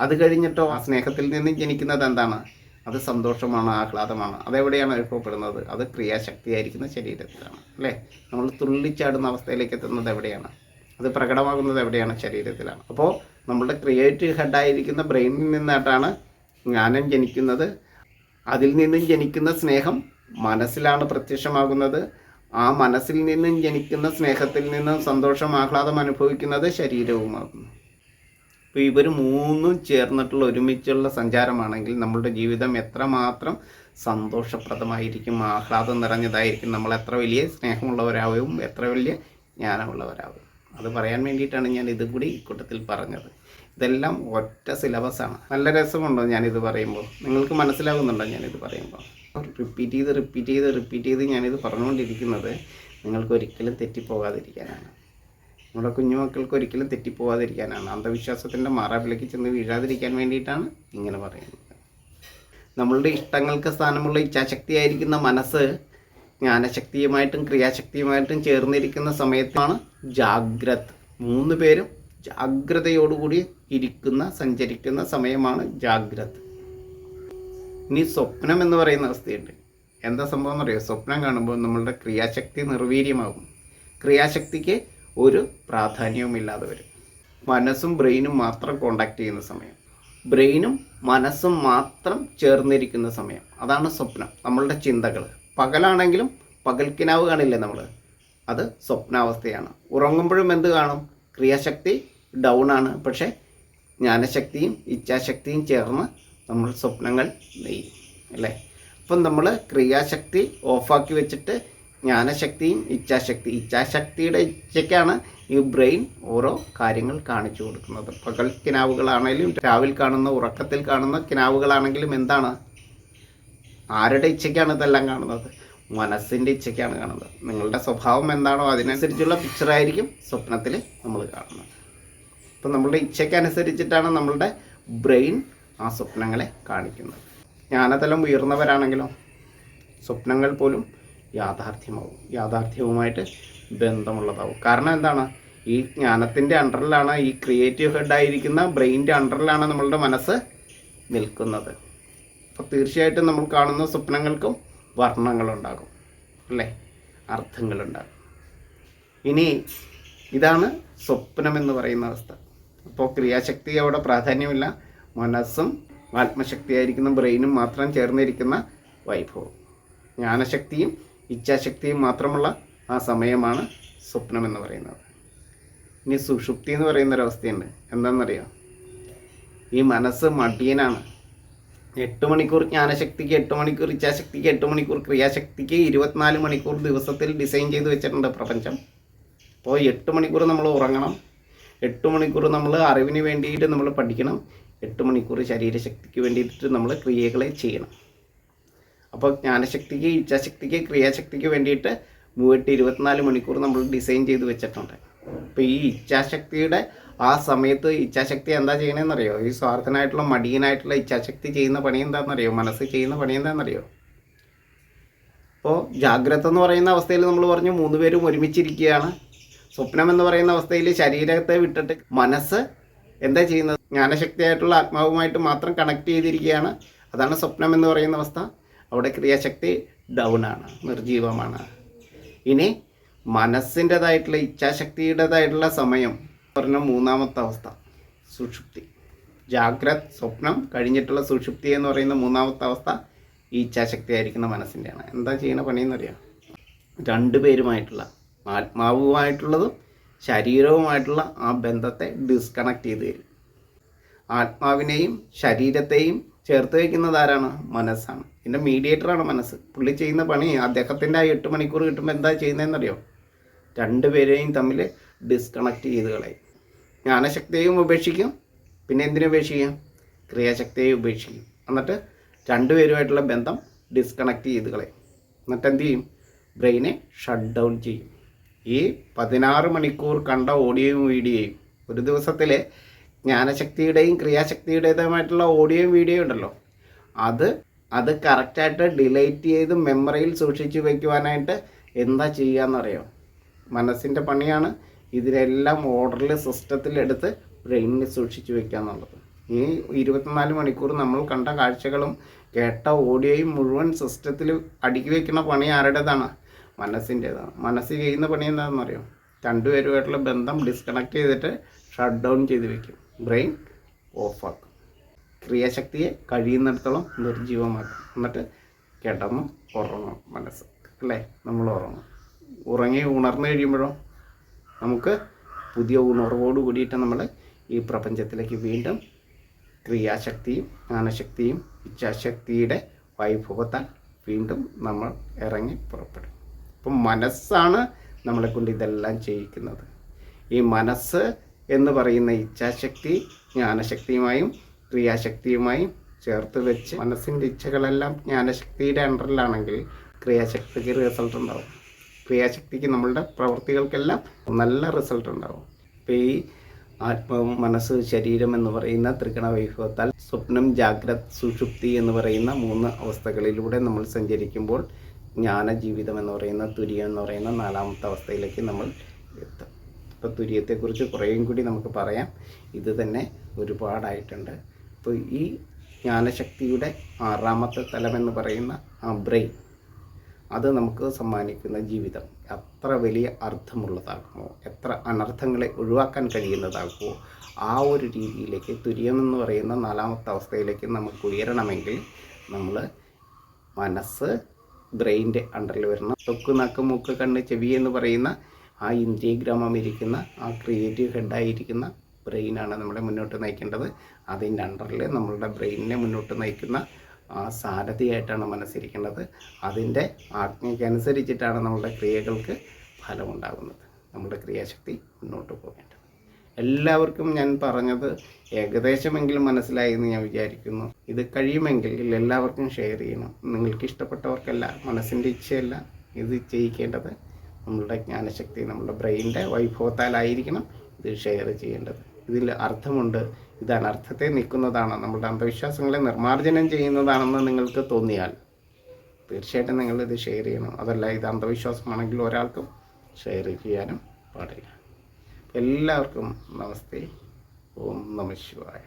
അത് കഴിഞ്ഞിട്ടോ ആ സ്നേഹത്തിൽ നിന്നും ജനിക്കുന്നത് എന്താണ്? അത് സന്തോഷമാണ് ആഹ്ലാദമാണ്. അതെവിടെയാണ് അനുഭവപ്പെടുന്നത്? അത് ക്രിയാശക്തിയായിരിക്കുന്ന ശരീരത്തിലാണ്. അല്ലേ? നമ്മൾ തുള്ളിച്ചാടുന്ന അവസ്ഥയിലേക്ക് എത്തുന്നത് എവിടെയാണ്? അത് പ്രകടമാകുന്നത് എവിടെയാണ്? ശരീരത്തിലാണ്. അപ്പോൾ നമ്മുടെ ക്രിയേറ്റീവ് ഹെഡായിരിക്കുന്ന ബ്രെയിനിൽ നിന്നായിട്ടാണ് ജ്ഞാനം ജനിക്കുന്നത് അതിൽ നിന്നും ജനിക്കുന്ന സ്നേഹം മനസ്സിലാണ് പ്രത്യക്ഷമാകുന്നത്. ആ മനസ്സിൽ നിന്നും ജനിക്കുന്ന സ്നേഹത്തിൽ നിന്നും സന്തോഷം ആഹ്ലാദം അനുഭവിക്കുന്നത് ശരീരവുമാകുന്നു. അപ്പോൾ ഇവർ മൂന്നും ചേർന്നിട്ടുള്ള ഒരുമിച്ചുള്ള സഞ്ചാരമാണെങ്കിൽ നമ്മളുടെ ജീവിതം എത്രമാത്രം സന്തോഷപ്രദമായിരിക്കും ആഹ്ലാദം നിറഞ്ഞതായിരിക്കും നമ്മൾ എത്ര വലിയ സ്നേഹമുള്ളവരാവും എത്ര വലിയ ജ്ഞാനമുള്ളവരാവും. അത് പറയാൻ വേണ്ടിയിട്ടാണ് ഞാൻ ഇതും കൂടി ഇക്കൂട്ടത്തിൽ പറഞ്ഞത്. ഇതെല്ലാം ഒറ്റ സിലബസാണ്. നല്ല രസമുണ്ടോ ഞാനിത് പറയുമ്പോൾ? നിങ്ങൾക്ക് മനസ്സിലാകുന്നുണ്ടോ ഞാനിത് പറയുമ്പോൾ? റിപ്പീറ്റ് ചെയ്ത് റിപ്പീറ്റ് ചെയ്ത് റിപ്പീറ്റ് ചെയ്ത് ഞാനിത് പറഞ്ഞുകൊണ്ടിരിക്കുന്നത് നിങ്ങൾക്ക് ഒരിക്കലും തെറ്റിപ്പോകാതിരിക്കാനാണ്. നമ്മുടെ കുഞ്ഞുമക്കൾക്ക് ഒരിക്കലും തെറ്റിപ്പോകാതിരിക്കാനാണ്. അന്ധവിശ്വാസത്തിന്റെ മാറാപ്പിലേക്ക് ചെന്ന് വീഴാതിരിക്കാൻ വേണ്ടിയിട്ടാണ് ഇങ്ങനെ പറയുന്നത്. നമ്മളുടെ ഇഷ്ടങ്ങൾക്ക് സ്ഥാനമുള്ള ഇച്ഛാശക്തിയായിരിക്കുന്ന മനസ്സ് ജ്ഞാനശക്തിയുമായിട്ടും ക്രിയാശക്തിയുമായിട്ടും ചേർന്നിരിക്കുന്ന സമയത്താണ് ജാഗ്രത്. മൂന്ന് പേരും ജാഗ്രതയോടുകൂടി ഇരിക്കുന്ന സഞ്ചരിക്കുന്ന സമയമാണ് ജാഗ്രത. ഇനി സ്വപ്നം എന്ന് പറയുന്ന അവസ്ഥയുണ്ട്. എന്താ സംഭവം എന്നറിയോ? സ്വപ്നം കാണുമ്പോൾ നമ്മളുടെ ക്രിയാശക്തി നിർവീര്യമാകും. ക്രിയാശക്തിക്ക് ഒരു പ്രാധാന്യവും ഇല്ലാതെ വരും. മനസ്സും ബ്രെയിനും മാത്രം കോണ്ടാക്ട് ചെയ്യുന്ന സമയം. ബ്രെയിനും മനസ്സും മാത്രം ചേർന്നിരിക്കുന്ന സമയം. അതാണ് സ്വപ്നം. നമ്മളുടെ ചിന്തകൾ. പകലാണെങ്കിലും പകൽക്കിനാവ് കാണില്ലേ നമ്മൾ അത് സ്വപ്നാവസ്ഥയാണ്. ഉറങ്ങുമ്പോഴും എന്ത് കാണും? ക്രിയാശക്തി ഡൗൺ ആണ്. പക്ഷേ ജ്ഞാനശക്തിയും ഇച്ഛാശക്തിയും ചേർന്ന് നമ്മൾ സ്വപ്നങ്ങൾ നെയ്യും. അല്ലേ? അപ്പം നമ്മൾ ക്രിയാശക്തി ഓഫാക്കി വെച്ചിട്ട് ജ്ഞാനശക്തിയും ഇച്ഛാശക്തി ഇച്ഛാശക്തിയുടെ ഇച്ഛയ്ക്കാണ് ഈ ബ്രെയിൻ ഓരോ കാര്യങ്ങൾ കാണിച്ചു കൊടുക്കുന്നത്. പകൽ കിനാവുകളാണെങ്കിലും രാവിലെ കാണുന്ന ഉറക്കത്തിൽ കാണുന്ന കിനാവുകളാണെങ്കിലും എന്താണ്? ആരുടെ ഇച്ഛയ്ക്കാണ് ഇതെല്ലാം കാണുന്നത്? മനസ്സിന്റെ ഇച്ഛയ്ക്കാണ് കാണുന്നത്. നിങ്ങളുടെ സ്വഭാവം എന്താണോ അതിനനുസരിച്ചുള്ള പിക്ചറായിരിക്കും സ്വപ്നത്തിൽ നമ്മൾ കാണുന്നത്. അപ്പം നമ്മളുടെ ഇച്ഛയ്ക്കനുസരിച്ചിട്ടാണ് നമ്മളുടെ ബ്രെയിൻ ആ സ്വപ്നങ്ങളെ കാണിക്കുന്നത്. ജ്ഞാനതലം ഉയർന്നവരാണെങ്കിലോ സ്വപ്നങ്ങൾ പോലും യാഥാർത്ഥ്യമാവും. യാഥാർത്ഥ്യവുമായിട്ട് ബന്ധമുള്ളതാവും. കാരണം എന്താണ്? ഈ ജ്ഞാനത്തിന്റെ അണ്ടറിലാണ് ഈ ക്രിയേറ്റീവ് ഹെഡായിരിക്കുന്ന ബ്രെയിന്റെ അണ്ടറിലാണ് നമ്മളുടെ മനസ്സ് നിൽക്കുന്നത്. അപ്പോൾ തീർച്ചയായിട്ടും നമ്മൾ കാണുന്ന സ്വപ്നങ്ങൾക്കും വർണങ്ങളുണ്ടാകും. അല്ലേ? അർത്ഥങ്ങളുണ്ടാകും. ഇനി ഇതാണ് സ്വപ്നം എന്ന് പറയുന്ന അവസ്ഥ. അപ്പോൾ ക്രിയാശക്തി അവിടെ പ്രാധാന്യമില്ല. മനസ്സും ആത്മശക്തിയായിരിക്കുന്ന ബ്രെയിനും മാത്രം ചേർന്നിരിക്കുന്ന വൈഭവം. ജ്ഞാനശക്തിയും ഇച്ഛാശക്തിയും മാത്രമുള്ള ആ സമയമാണ് സ്വപ്നം എന്ന് പറയുന്നത്. ഇനി സുഷുപ്തി എന്ന് പറയുന്നൊരവസ്ഥയുണ്ട് എന്താണെന്നറിയോ? ഈ മനസ്സ് മടിയനാണ്. എട്ട് മണിക്കൂർ ജ്ഞാനശക്തിക്ക് എട്ട് മണിക്കൂർ ഇച്ഛാശക്തിക്ക് എട്ട് മണിക്കൂർ ക്രിയാശക്തിക്ക് ഇരുപത്തിനാല് മണിക്കൂർ ദിവസത്തിൽ ഡിസൈൻ ചെയ്ത് വെച്ചിട്ടുണ്ട് പ്രപഞ്ചം. അപ്പോൾ എട്ട് മണിക്കൂർ നമ്മൾ ഉറങ്ങണം. എട്ട് മണിക്കൂർ നമ്മൾ അറിവിന് വേണ്ടിയിട്ട് നമ്മൾ പഠിക്കണം. എട്ട് മണിക്കൂർ ശരീരശക്തിക്ക് വേണ്ടിയിട്ട് നമ്മൾ ക്രിയകളെ ചെയ്യണം. അപ്പോൾ ജ്ഞാനശക്തിക്ക് ഇച്ഛാശക്തിക്ക് ക്രിയാശക്തിക്ക് വേണ്ടിയിട്ട് മൂവെട്ട് ഇരുപത്തിനാല് മണിക്കൂർ നമ്മൾ ഡിസൈൻ ചെയ്ത് വെച്ചിട്ടുണ്ട്. അപ്പോൾ ഈ ഇച്ഛാശക്തിയുടെ ആ സമയത്ത് ഇച്ഛാശക്തി എന്താ ചെയ്യണമെന്നറിയോ ഈ സ്വാർത്ഥനായിട്ടുള്ള മടിയനായിട്ടുള്ള ഇച്ഛാശക്തി ചെയ്യുന്ന പണി എന്താണെന്നറിയോ മനസ്സ് ചെയ്യുന്ന പണി എന്താണെന്നറിയോ അപ്പോൾ ജാഗ്രത എന്ന് പറയുന്ന അവസ്ഥയിൽ നമ്മൾ പറഞ്ഞു മൂന്ന് പേരും ഒരുമിച്ചിരിക്കുകയാണ്. സ്വപ്നം എന്ന് പറയുന്ന അവസ്ഥയിൽ ശരീരത്തെ വിട്ടിട്ട് മനസ്സ് എന്താ ചെയ്യുന്നത്? ജ്ഞാനശക്തിയായിട്ടുള്ള ആത്മാവുമായിട്ട് മാത്രം കണക്ട് ചെയ്തിരിക്കുകയാണ്. അതാണ് സ്വപ്നം എന്ന് പറയുന്ന അവസ്ഥ. അവിടെ ക്രിയാശക്തി ഡൗൺ ആണ് നിർജീവമാണ്. ഇനി മനസ്സിന്റെതായിട്ടുള്ള ഇച്ഛാശക്തിയുടേതായിട്ടുള്ള സമയം പറഞ്ഞ മൂന്നാമത്തെ അവസ്ഥ സുഷുപ്തി. ജാഗ്രത് സ്വപ്നം കഴിഞ്ഞിട്ടുള്ള സുഷുപ്തി എന്ന് പറയുന്ന മൂന്നാമത്തെ അവസ്ഥ ഈ ഇച്ഛാശക്തി ആയിരിക്കുന്ന മനസ്സിന്റെയാണ്. എന്താ ചെയ്യുന്ന പണിയെന്നറിയാം? രണ്ടുപേരുമായിട്ടുള്ള ആത്മാവുമായിട്ടുള്ളതും ശരീരവുമായിട്ടുള്ള ആ ബന്ധത്തെ ഡിസ്കണക്ട് ചെയ്ത് തരും. ആത്മാവിനെയും ശരീരത്തെയും ചേർത്ത് വയ്ക്കുന്നത് ആരാണ്? മനസ്സാണ്. എന്റെ മീഡിയേറ്ററാണ് മനസ്സ്. പുള്ളി ചെയ്യുന്ന പണി അദ്ദേഹത്തിന്റെ ആ എട്ട് മണിക്കൂർ കിട്ടുമ്പോൾ എന്താ ചെയ്യുന്നതെന്നറിയോ? രണ്ടുപേരെയും തമ്മിൽ ഡിസ്കണക്ട് ചെയ്ത് കളയും. ജ്ഞാനശക്തിയെയും ഉപേക്ഷിക്കും. പിന്നെ എന്തിനു ഉപേക്ഷിക്കും? ക്രിയാശക്തിയെയും ഉപേക്ഷിക്കും. എന്നിട്ട് രണ്ടുപേരുമായിട്ടുള്ള ബന്ധം ഡിസ്കണക്ട് ചെയ്ത് കളയും. എന്നിട്ട് എന്ത് ചെയ്യും? ബ്രെയിനെ ഷട്ട് ഡൗൺ ചെയ്യും. ഈ പതിനാറ് മണിക്കൂർ കണ്ട ഓഡിയോയും വീഡിയോയും ഒരു ദിവസത്തിലെ ജ്ഞാനശക്തിയുടെയും ക്രിയാശക്തിയുടേതുമായിട്ടുള്ള ഓഡിയോയും വീഡിയോയും ഉണ്ടല്ലോ. അത് അത് കറക്റ്റായിട്ട് ഡിലൈറ്റ് ചെയ്ത് മെമ്മറിയിൽ സൂക്ഷിച്ചു വയ്ക്കുവാനായിട്ട് എന്താ ചെയ്യുകയെന്നറിയോ മനസ്സിന്റെ പണിയാണ് ഇതിനെല്ലാം ഓർഡറിൽ സിസ്റ്റത്തിലെടുത്ത് ബ്രെയിനിൽ സൂക്ഷിച്ചു വയ്ക്കുക എന്നുള്ളത് ഈ ഇരുപത്തിനാല് മണിക്കൂർ നമ്മൾ കണ്ട കാഴ്ചകളും കേട്ട ഓഡിയോയും മുഴുവൻ സിസ്റ്റത്തിൽ അടുക്കി വയ്ക്കുന്ന പണി ആരുടേതാണ്? മനസ്സിന്റേതാണ്. മനസ്സ് ചെയ്യുന്ന പണി എന്താണെന്ന് അറിയാം രണ്ടുപേരുമായിട്ടുള്ള ബന്ധം ഡിസ്കണക്ട് ചെയ്തിട്ട് ഷട്ട് ഡൗൺ ചെയ്ത് വെക്കും. ബ്രെയിൻ ഓഫാക്കും ക്രിയാശക്തിയെ കഴിയുന്നിടത്തോളം നിർജീവമാക്കും എന്നിട്ട് കിടന്ന് ഉറങ്ങും മനസ്സ്. അല്ലേ? നമ്മൾ ഉറങ്ങും. ഉറങ്ങി ഉണർന്നു കഴിയുമ്പോഴോ നമുക്ക് പുതിയ ഉണർവോട് കൂടിയിട്ട് നമ്മൾ ഈ പ്രപഞ്ചത്തിലേക്ക് വീണ്ടും ക്രിയാശക്തിയും ജ്ഞാനശക്തിയും ഇച്ഛാശക്തിയുടെ വൈഭവത്താൽ വീണ്ടും നമ്മൾ ഇറങ്ങി പുറപ്പെടും. അപ്പം മനസ്സാണ് നമ്മളെ കൊണ്ട് ഇതെല്ലാം ചെയ്യിക്കുന്നത്. ഈ മനസ്സ് എന്ന് പറയുന്ന ഇച്ഛാശക്തി ജ്ഞാനശക്തിയുമായും ക്രിയാശക്തിയുമായും ചേർത്ത് വെച്ച് മനസ്സിന്റെ ഇച്ഛകളെല്ലാം ജ്ഞാനശക്തിയുടെ അണ്ടറിലാണെങ്കിൽ ക്രിയാശക്തിക്ക് റിസൾട്ട് ഉണ്ടാവും. ക്രിയാശക്തിക്ക് നമ്മളുടെ പ്രവൃത്തികൾക്കെല്ലാം നല്ല റിസൾട്ട് ഉണ്ടാവും. ഇപ്പോൾ ഈ ആത്മാവും മനസ്സ് ശരീരം എന്ന് പറയുന്ന ത്രികണ വൈഭവത്താൽ സ്വപ്നം ജാഗ്രത് സുഷുപ്തി എന്ന് പറയുന്ന മൂന്ന് അവസ്ഥകളിലൂടെ നമ്മൾ സഞ്ചരിക്കുമ്പോൾ ജ്ഞാന ജീവിതം എന്ന് പറയുന്ന തുര്യം എന്ന് പറയുന്ന നാലാമത്തെ അവസ്ഥയിലേക്ക് നമ്മൾ എത്തും. ഇപ്പോൾ തുര്യത്തെക്കുറിച്ച് കുറേയും കൂടി നമുക്ക് പറയാം. ഇത് തന്നെ ഒരുപാടായിട്ടുണ്ട്. അപ്പോൾ ഈ ജ്ഞാനശക്തിയുടെ ആറാമത്തെ തലമെന്ന് പറയുന്ന ആ ബ്രെയിൻ അത് നമുക്ക് സമ്മാനിക്കുന്ന ജീവിതം എത്ര വലിയ അർത്ഥമുള്ളതാകുമോ? എത്ര അനർത്ഥങ്ങളെ ഒഴിവാക്കാൻ കഴിയുന്നതാകുമോ? ആ ഒരു രീതിയിലേക്ക് തുര്യം എന്ന് പറയുന്ന നാലാമത്തെ അവസ്ഥയിലേക്ക് നമുക്ക് ഉയരണമെങ്കിൽ നമ്മൾ മനസ്സ് ബ്രെയിന്റെ അണ്ടറിൽ വരുന്ന തൊക്ക് നക്ക് മൂക്ക് കണ്ണ് ചെവി എന്ന് പറയുന്ന ആ ഇന്ദ്രിയഗ്രാമം ഇരിക്കുന്ന ആ ക്രിയേറ്റീവ് ഹെഡായിരിക്കുന്ന ബ്രെയിനാണ് നമ്മളെ മുന്നോട്ട് നയിക്കേണ്ടത്. അതിന്റെ അണ്ടറിൽ നമ്മളുടെ ബ്രെയിനിനെ മുന്നോട്ട് നയിക്കുന്ന ആ സാരഥിയായിട്ടാണ് മനസ്സിരിക്കേണ്ടത്. അതിന്റെ ആജ്ഞയ്ക്കനുസരിച്ചിട്ടാണ് നമ്മളുടെ ക്രിയകൾക്ക് ഫലമുണ്ടാകുന്നത്. നമ്മുടെ ക്രിയാശക്തി മുന്നോട്ട് പോകേണ്ടത്. എല്ലാവർക്കും ഞാൻ പറഞ്ഞത് ഏകദേശമെങ്കിലും മനസ്സിലായി എന്ന് ഞാൻ വിചാരിക്കുന്നു. ഇത് കഴിയുമെങ്കിൽ എല്ലാവർക്കും ഷെയർ ചെയ്യണം. നിങ്ങൾക്ക് ഇഷ്ടപ്പെട്ടവർക്കല്ല മനസ്സിന്റെ ഇച്ഛയല്ല ഇത് ചെയ്യിക്കേണ്ടത്. നമ്മളുടെ ജ്ഞാനശക്തി നമ്മുടെ ബ്രെയിനിന്റെ വൈഭവത്താലായിരിക്കണം ഇത് ഷെയർ ചെയ്യേണ്ടത്. ഇതിൽ അർത്ഥമുണ്ട്. ഇത് അനർത്ഥത്തെ നിൽക്കുന്നതാണ്. നമ്മുടെ അന്ധവിശ്വാസങ്ങളെ നിർമ്മാർജനം ചെയ്യുന്നതാണെന്ന് നിങ്ങൾക്ക് തോന്നിയാൽ തീർച്ചയായിട്ടും ഇത് ഷെയർ ചെയ്യണം. അതല്ല ഇത് അന്ധവിശ്വാസമാണെങ്കിൽ ഒരാൾക്കും ഷെയർ ചെയ്യാനും പാടില്ല. എല്ലാവർക്കും നമസ്തേ. ഓം നമ ശിവായ.